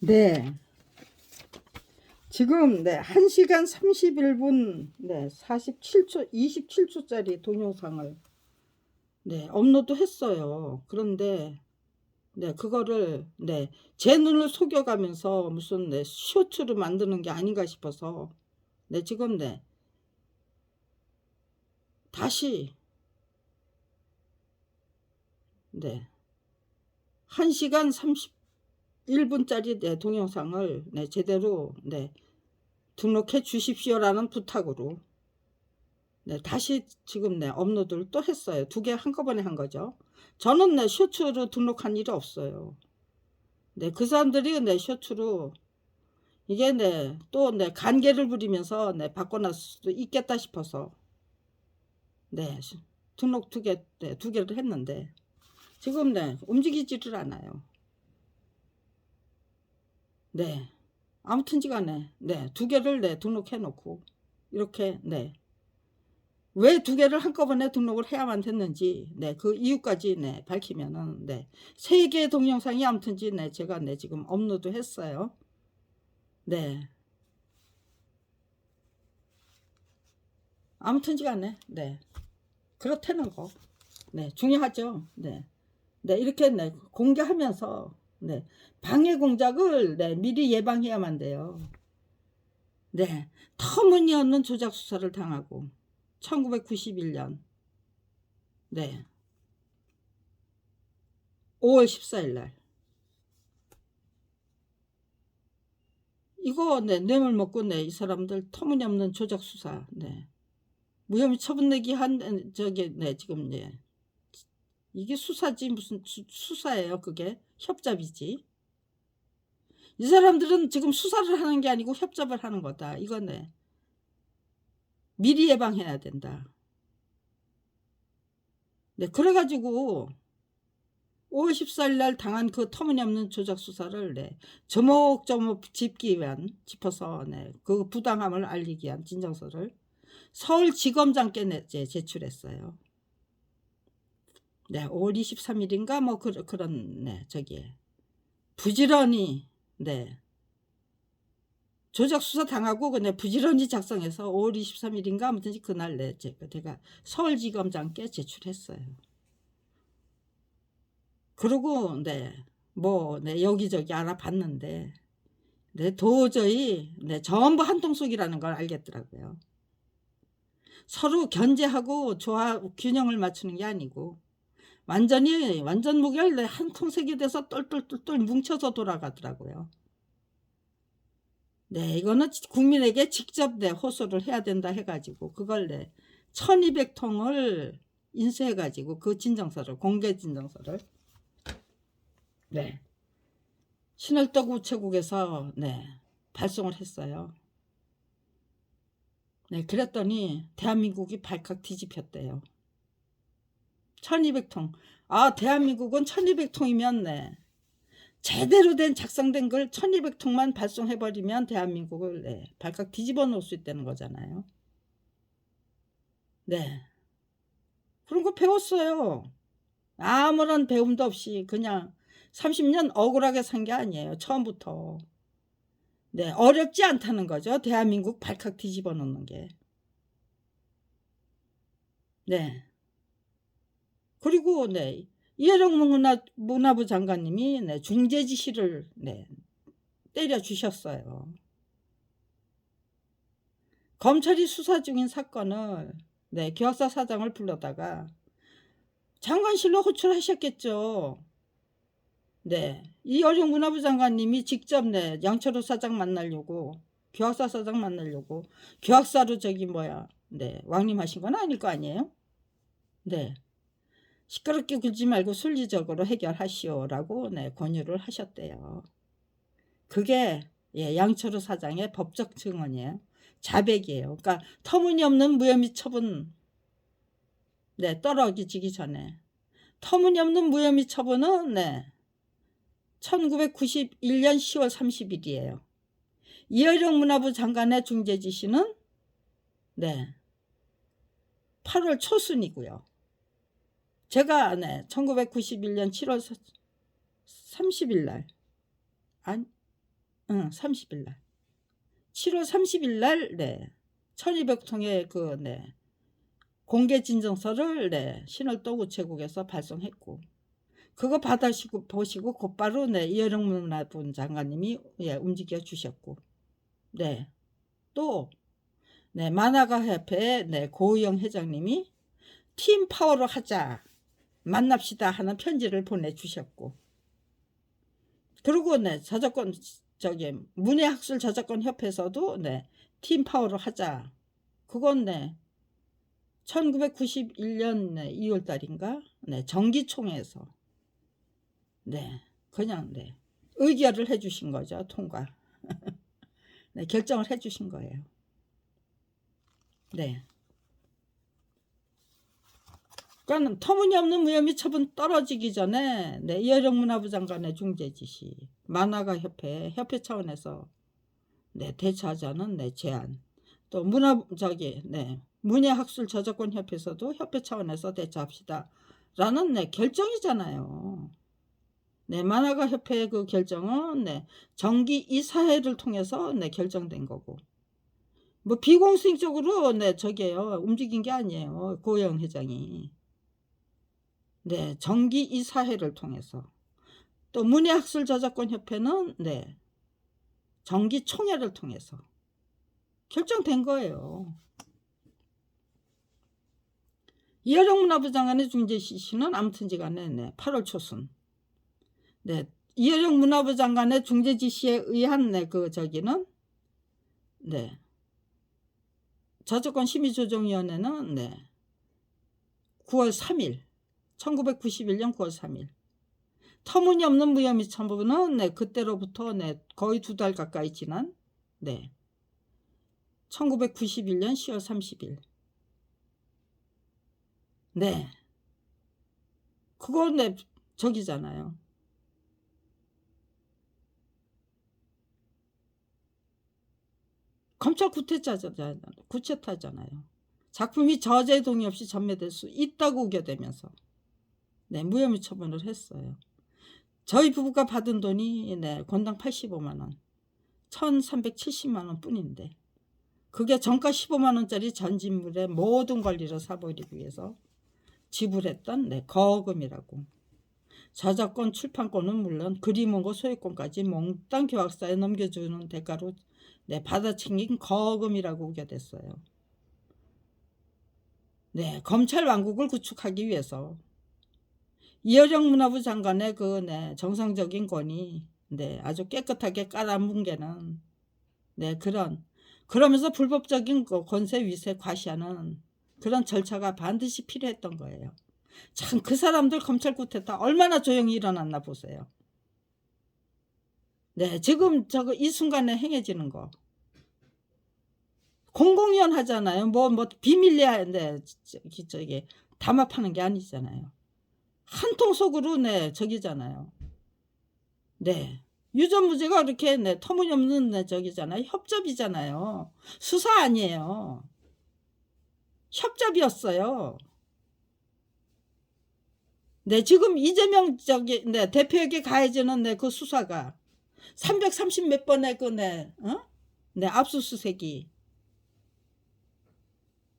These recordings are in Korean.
네. 지금 네, 1시간 31분 네, 47초 27초짜리 동영상을 네, 업로드 했어요. 그런데 네, 그거를 네, 제 눈을 속여가면서 무슨 네, 쇼츠를 만드는 게 아닌가 싶어서 네, 지금 네. 다시 네. 1시간 31분짜리 네, 동영상을 네, 제대로 네, 등록해 주십시오라는 부탁으로 네, 다시 지금 네, 업로드를 또 했어요. 두 개 한꺼번에 한 거죠. 저는 네, 쇼츠로 등록한 일이 없어요. 네, 그 사람들이 네, 쇼츠로 이게 네, 또 네, 간계를 부리면서 네, 바꿔놨을 수도 있겠다 싶어서 네, 등록 두 개, 네, 두 개를 했는데 지금 네, 움직이지를 않아요. 네. 아무튼지 간에 네, 두 개를 네, 등록해 놓고 이렇게 네. 왜 두 개를 한꺼번에 등록을 해야만 됐는지 네, 그 이유까지 네, 밝히면은 네. 세 개의 동영상이 아무튼지 네, 제가 네, 지금 업로드 했어요. 네. 아무튼지 간에 네. 그렇다는 거. 네, 중요하죠. 네. 네, 이렇게 네, 공개하면서 네, 방해 공작을 네, 미리 예방해야만 돼요. 네, 터무니없는 조작 수사를 당하고 1991년. 네. 5월 14일 날. 이거 네 뇌물 먹고 네 이 사람들 터무니없는 조작 수사. 네. 무혐의 처분 내기 한 저기 네 지금 네 이게 수사지 무슨 수, 수사예요 그게? 협잡이지. 이 사람들은 지금 수사를 하는 게 아니고 협잡을 하는 거다. 이거네. 미리 예방해야 된다. 네 그래가지고 5월 14일 날 당한 그 터무니없는 조작 수사를 네, 조목조목 짚기 위한 짚어서 네, 그 부당함을 알리기 위한 진정서를 서울지검장께 네, 제- 제출했어요. 네, 5월 23일인가 뭐 그, 그런 네, 저기 부지런히 네 조작 수사 당하고 그네 부지런히 작성해서 5월 23일인가 아무튼 그날 네 제가 서울지검장께 제출했어요. 그리고 네뭐 네, 여기저기 알아봤는데 네 도저히 네 전부 한통속이라는 걸 알겠더라고요. 서로 견제하고 조화 균형을 맞추는 게 아니고 완전히 완전 무결 네, 한 통색이 돼서 똘똘똘똘 뭉쳐서 돌아가더라고요. 네, 이거는 국민에게 직접 네, 호소를 해야 된다 해가지고 그걸 네, 1200통을 인쇄해가지고 그 진정서를 공개 진정서를 네 신월덕 우체국에서 네 발송을 했어요. 네, 그랬더니 대한민국이 발칵 뒤집혔대요. 1200통. 아, 대한민국은 1200통이면 네. 제대로 된 작성된 걸 1200통만 발송해버리면 대한민국을 네, 발칵 뒤집어 놓을 수 있다는 거잖아요. 네. 그런 거 배웠어요. 아무런 배움도 없이 그냥 30년 억울하게 산 게 아니에요. 처음부터. 네, 어렵지 않다는 거죠. 대한민국 발칵 뒤집어 놓는 게. 네. 그리고 네, 이해령 문화, 문화부 장관님이 네, 중재 지시를 네, 때려 주셨어요. 검찰이 수사 중인 사건을 네, 기획사 사장을 불러다가 장관실로 호출하셨겠죠. 네, 이어령 문화부 장관님이 직접 네, 양철호 사장 만나려고 교학사 사장 만나려고 교학사로 저기 뭐야 네 왕림하신 건 아닐 거 아니에요? 네 시끄럽게 굴지 말고 순리적으로 해결하시오라고 네 권유를 하셨대요. 그게 예, 양철호 사장의 법적 증언이에요. 자백이에요. 그러니까 터무니없는 무혐의 처분 네 떨어지기 전에 터무니없는 무혐의 처분은 네 1991년 10월 30일이에요. 이어령 문화부 장관의 중재 지시는 네 8월 초순이고요. 제가 네 1991년 7월 30일 날 아니 응, 30일 날. 7월 30일 날, 네. 1200통의 그, 네. 공개 진정서를, 네. 신월도 우체국에서 발송했고. 그거 받으시고, 보시고, 곧바로, 네. 이여령 문화부 장관님이, 예, 움직여 주셨고. 네. 또, 네. 만화가 협회, 네. 고우영 회장님이 팀 파워로 하자. 만납시다 하는 편지를 보내주셨고. 그리고 네, 저작권 저기 문예학술 저작권 협회에서도 네, 팀 파워로 하자. 그건 네. 1991년 네, 2월 달인가? 네, 정기총회에서 네. 그냥 네. 의결을 해 주신 거죠. 통과. 네, 결정을 해 주신 거예요. 네. 그러니까 터무니없는 무혐의 처분 떨어지기 전에 네, 이여령 문화부 장관의 중재 지시, 만화가 협회 협회 차원에서 네, 대처하자는 네, 제안, 또 문화 저기 네, 문예학술 저작권 협회에서도 협회 차원에서 대처합시다 라는 네, 결정이잖아요. 네, 만화가 협회 그 결정은 네, 정기 이사회를 통해서 네, 결정된 거고. 뭐 비공식적으로 네 저게요. 움직인 게 아니에요. 고영 회장이 네, 정기 이사회를 통해서 또 문예학술 저작권 협회는 네, 정기 총회를 통해서 결정된 거예요. 이하령 문화부 장관의 중재 지시는 아무튼지간에 네, 8월 초순. 네, 이하령 문화부 장관의 중재 지시에 의한 네, 그 저기는 네, 저작권 심의조정위원회는 네, 9월 3일 1991년 9월 3일. 터무니없는 무혐의 처분은 네, 그때로부터 네, 거의 두 달 가까이 지난 네. 1991년 10월 30일. 네. 그거 네, 저기잖아요. 검찰 구태자잖아요. 구체타잖아요. 작품이 저자의 동의 없이 전매될 수 있다고 우겨대면서 네, 무혐의 처분을 했어요. 저희 부부가 받은 돈이 네, 권당 85만 원, 1,370만 원 뿐인데 그게 정가 15만 원짜리 전진물의 모든 권리를 사버리기 위해서 지불했던 네, 거금이라고. 저작권 출판권은 물론 그림원고 소유권까지 몽땅 교학사에 넘겨주는 대가로 네, 받아챙긴 거금이라고 우겨댔어요. 네, 검찰 왕국을 구축하기 위해서 이여정 문화부 장관의 그 네, 정상적인 권위 네, 아주 깨끗하게 깔아뭉 개는 네, 그런 그러면서 불법적인 그 권세 위세 과시하는 그런 절차가 반드시 필요했던 거예요. 참 그 사람들 검찰 구태타 얼마나 조용히 일어났나 보세요. 네, 지금 저거 이 순간에 행해지는 거. 공공연 하잖아요. 뭐, 뭐, 비밀리에, 네, 저기, 저기, 담합하는 게 아니잖아요. 한 통 속으로, 네, 저기잖아요. 네. 유전무죄가 그렇게, 네, 터무니없는, 네, 저기잖아요. 협잡이잖아요. 수사 아니에요. 협잡이었어요. 네, 지금 이재명, 저기, 네, 대표에게 가해지는, 네, 그 수사가 330 몇 번의 그, 네, 어? 네, 압수수색이.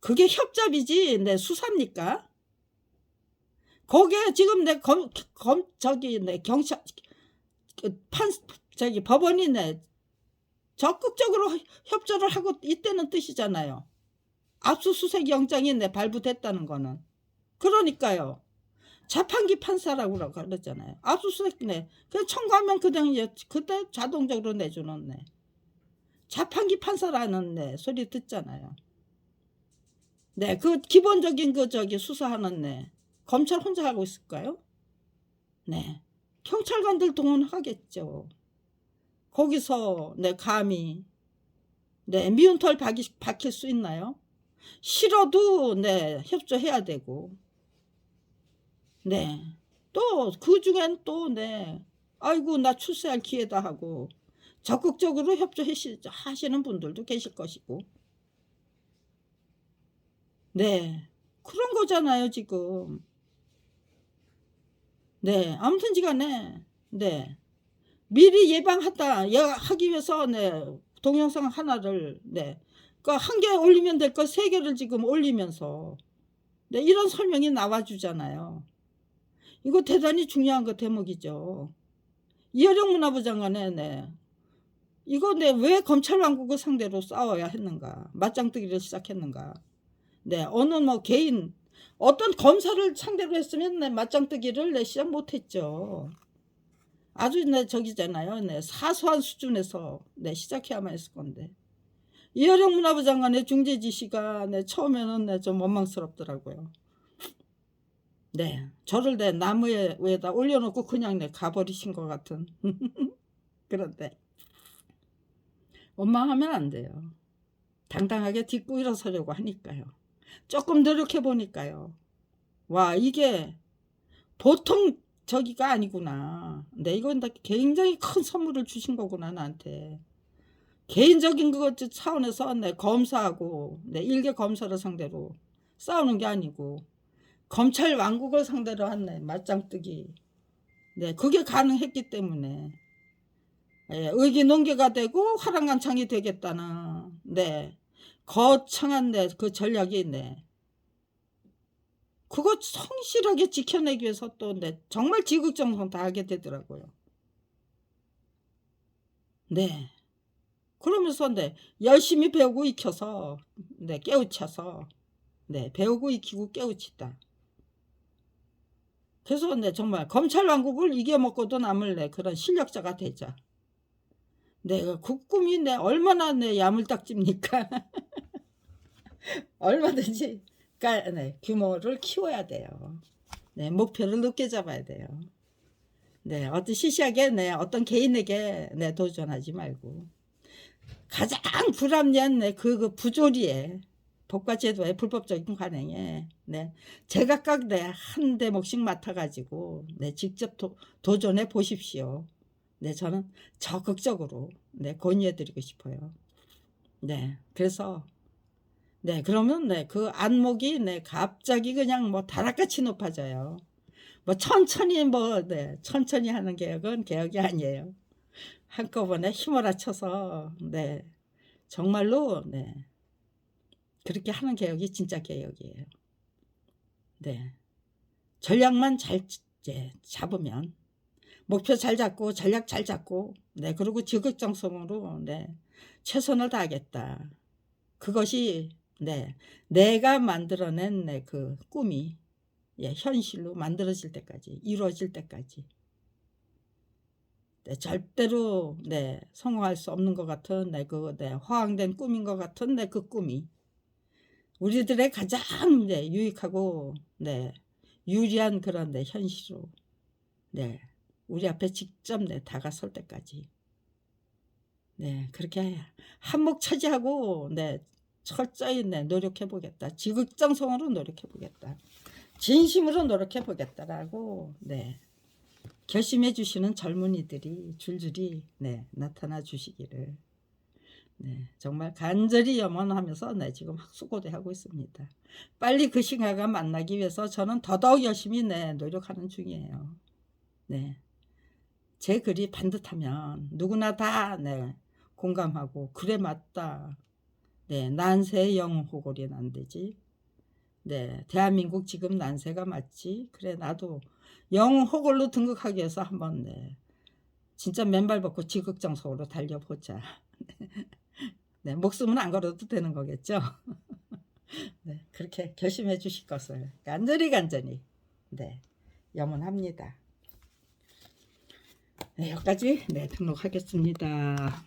그게 협잡이지, 내 수사입니까? 거기에 지금 내 검, 검, 저기, 내 경찰, 그 판, 저기 법원이 내 적극적으로 협조를 하고 있다는 뜻이잖아요. 압수수색 영장이 내 발부됐다는 거는. 그러니까요. 자판기 판사라고 그러잖아요. 압수수색 내. 그냥 청구하면 그냥 그때 자동적으로 내주는 내. 자판기 판사라는 내 소리 듣잖아요. 네, 그 기본적인 그 저기 수사하는 네. 검찰 혼자 하고 있을까요? 네. 경찰관들 동원하겠죠. 거기서 네, 감히 네, 미운 털 박이, 박힐 수 있나요? 싫어도 네, 협조해야 되고. 네. 또 그 중엔 또 네. 아이고 나 출세할 기회다 하고 적극적으로 협조하시는 분들도 계실 것이고. 네. 그런 거잖아요, 지금. 네. 아무튼지간에, 네. 미리 예방하다 예, 하기 위해서 네 동영상 하나를 네그한 개 올리면 될 거 세 개를 지금 올리면서 네 이런 설명이 나와주잖아요. 이거 대단히 중요한 거 대목이죠. 이어령 문화부 장관의 네 이거 네왜 검찰 왕국을 상대로 싸워야 했는가 맞짱뜨기를 시작했는가 네 어느 뭐 개인 어떤 검사를 상대로 했으면 네, 맞짱뜨기를 내 시작 못했죠. 아주 네 저기잖아요. 네 사소한 수준에서 네 시작해야만 했을 건데 이어령 문화부 장관의 중재 지시가 네 처음에는 네, 좀 원망스럽더라고요. 네 저를 내 나무에 위에다 올려놓고 그냥 내 가버리신 것 같은 그런데 원망하면 안 돼요. 당당하게 딛고 일어서려고 하니까요. 조금 노력해 보니까요. 와 이게 보통 저기가 아니구나. 네 이건 다 굉장히 큰 선물을 주신 거구나 나한테. 개인적인 그것 차원에서 내 검사하고 내 일개 검사를 상대로 싸우는 게 아니고 검찰 왕국을 상대로 한네 맞짱뜨기. 네 그게 가능했기 때문에 예, 의기 논개가 되고 화랑간창이 되겠다는 네 거창한 네그 전략이 네 그거 성실하게 지켜내기 위해서 또 네, 정말 지극정성 다 하게 되더라고요. 네. 그러면서 네, 열심히 배우고 익혀서 네, 깨우쳐서 네, 배우고 익히고 깨우치다. 그래서 네, 정말 검찰 왕국을 이겨먹고도 남을 네, 그런 실력자가 되자. 네, 그 꿈이 네, 얼마나 네, 야물딱집니까? 얼마든지 그러니까 네, 규모를 키워야 돼요. 네, 목표를 높게 잡아야 돼요. 네, 어떤 시시하게 네, 어떤 개인에게 네, 도전하지 말고 가장 불합리한 네, 그, 그 부조리에 법과 제도의 불법적인 관행에 네, 제각각 네, 한 대목씩 맡아가지고 네, 직접 도, 도전해 보십시오. 네, 저는 적극적으로 네, 권유해 드리고 싶어요. 네, 그래서 네, 그러면 네, 그 안목이 네, 갑자기 그냥 뭐 다락같이 높아져요. 뭐 천천히 뭐 네, 천천히 하는 개혁은 개혁이 아니에요. 한꺼번에 힘을 합쳐서 네, 정말로 네, 그렇게 하는 개혁이 진짜 개혁이에요. 네, 전략만 잘 네, 잡으면 목표 잘 잡고 전략 잘 잡고 네 그리고 지극정성으로 네 최선을 다하겠다. 그것이 네, 내가 만들어낸 네, 그 꿈이 예, 현실로 만들어질 때까지 이루어질 때까지. 네, 절대로 네, 성공할 수 없는 것 같은 네, 그 네, 허황된 꿈인 것 같은 네, 그 꿈이 우리들의 가장 네, 유익하고 네, 유리한 그런 네, 현실로 네, 우리 앞에 직접 네, 다가설 때까지. 네, 그렇게 한몫 차지하고 네, 철저히 네, 노력해 보겠다. 지극정성으로 노력해 보겠다. 진심으로 노력해 보겠다라고 네. 결심해 주시는 젊은이들이 줄줄이 네, 나타나 주시기를 네, 정말 간절히 염원하면서 네, 지금 학수고대 하고 있습니다. 빨리 그 시간을 만나기 위해서 저는 더더욱 열심히 네, 노력하는 중이에요. 네. 제 글이 반듯하면 누구나 다 네, 공감하고 그래 맞다. 네, 난세 영호골이 난되지. 네, 대한민국 지금 난세가 맞지. 그래 나도 영호골로 등극하기 위해서 한번 네, 진짜 맨발 벗고 지극정석으로 달려보자. 네, 목숨은 안 걸어도 되는 거겠죠. 네, 그렇게 결심해 주실 것을 간절히 간절히 네, 염원합니다. 네, 여기까지 네, 등록하겠습니다.